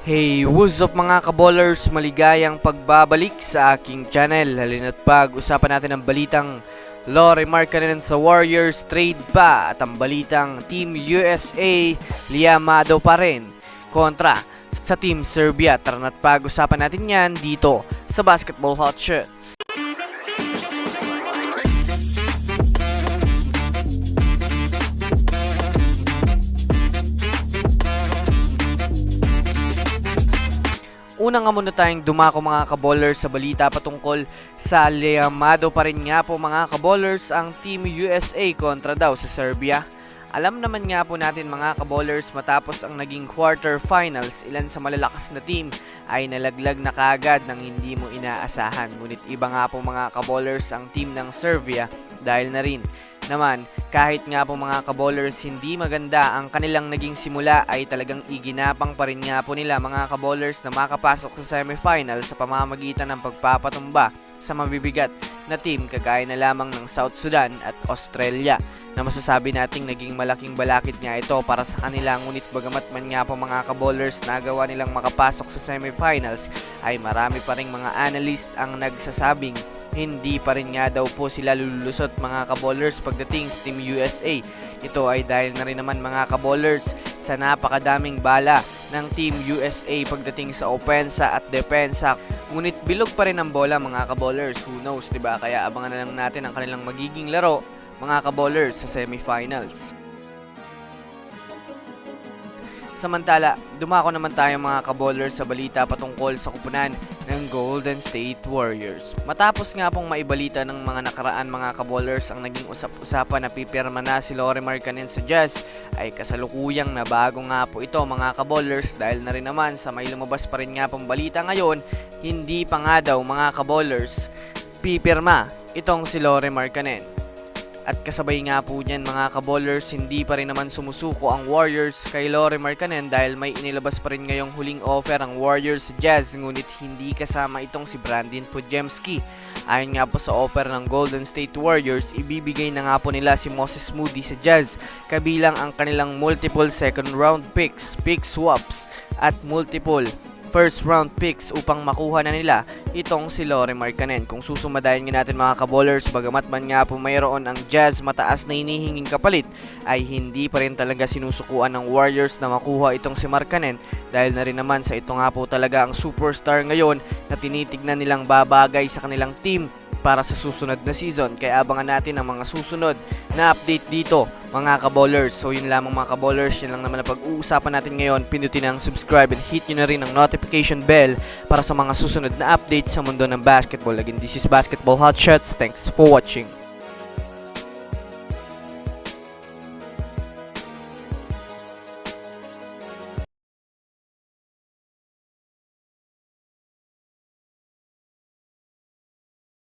Hey, what's up mga kaballers? Maligayang pagbabalik sa aking channel. Halina't pag-usapan natin ang balitang Lore Markkanen sa Warriors trade pa at ang balitang Team USA liyamado pa rin kontra sa Team Serbia. Tara na't pag-usapan natin yan dito sa Basketball Hot Una nga muna tayong dumako mga kaballers sa balita patungkol sa liyamado pa rin nga po mga kaballers ang Team USA kontra daw sa Serbia. Alam naman nga po natin mga kaballers matapos ang naging quarterfinals, ilan sa malalakas na team ay nalaglag na kagad ng hindi mo inaasahan. Ngunit iba nga po mga kaballers ang team ng Serbia dahil na rin naman. Kahit nga po mga kaballers hindi maganda ang kanilang naging simula ay talagang iginapang pa rin nga po nila mga kaballers na makapasok sa semifinal sa pamamagitan ng pagpapatumba sa mabibigat na team kagaya na lamang ng South Sudan at Australia. Na masasabi nating naging malaking balakid nga ito para sa kanila ngunit bagamat man nga po mga kaballers nagawa nilang makapasok sa semifinals ay marami pa ring mga analyst ang nagsasabing hindi pa rin nga daw po sila lululusot mga kaballers pagdating sa Team USA. Ito ay dahil na rin naman mga kaballers sa napakadaming bala ng Team USA pagdating sa opensa at depensa. Ngunit bilog pa rin ang bola mga kaballers, who knows, 'di ba? Kaya abangan na lang natin ang kanilang magiging laro mga kaballers sa semifinals. Samantala, dumako naman tayo mga kaballers sa balita patungkol sa kupunan ng Golden State Warriors. Matapos nga pong maibalita ng mga nakaraan mga kaballers ang naging usap-usapan na pipirma na si Lore Markkanen sa Jazz ay kasalukuyang na bago nga po ito mga kaballers dahil na rin naman sa may lumabas pa rin nga pong balita ngayon, hindi pa nga daw mga kaballers pipirma itong si Lore Markkanen. At kasabay nga po niyan mga kaballers, hindi pa rin naman sumusuko ang Warriors kay Lore Markkanen dahil may inilabas pa rin ngayong huling offer ang Warriors Jazz ngunit hindi kasama itong si Brandon Podjemski. Ayon nga po sa offer ng Golden State Warriors, ibibigay na nga po nila si Moses Moody sa Jazz kabilang ang kanilang multiple second round picks, pick swaps at multiple first round picks upang makuha na nila itong si Lore Markkanen. Kung susumadayin nga natin mga kaballers, bagamat man nga po mayroon ang Jazz mataas na hinihinging kapalit, ay hindi pa rin talaga sinusukuan ng Warriors na makuha itong si Markkanen dahil na rin naman sa ito nga po talaga ang superstar ngayon na tinitignan nilang babagay sa kanilang team para sa susunod na season. Kaya abangan natin ang mga susunod na update dito mga kaballers. So yun lamang mga kaballers, yun lang naman na pag-uusapan natin ngayon. Pindutin ang subscribe and hit nyo na rin ang notification bell para sa mga susunod na update sa mundo ng basketball. Again, this is Basketball Hot Shots. Thanks for watching.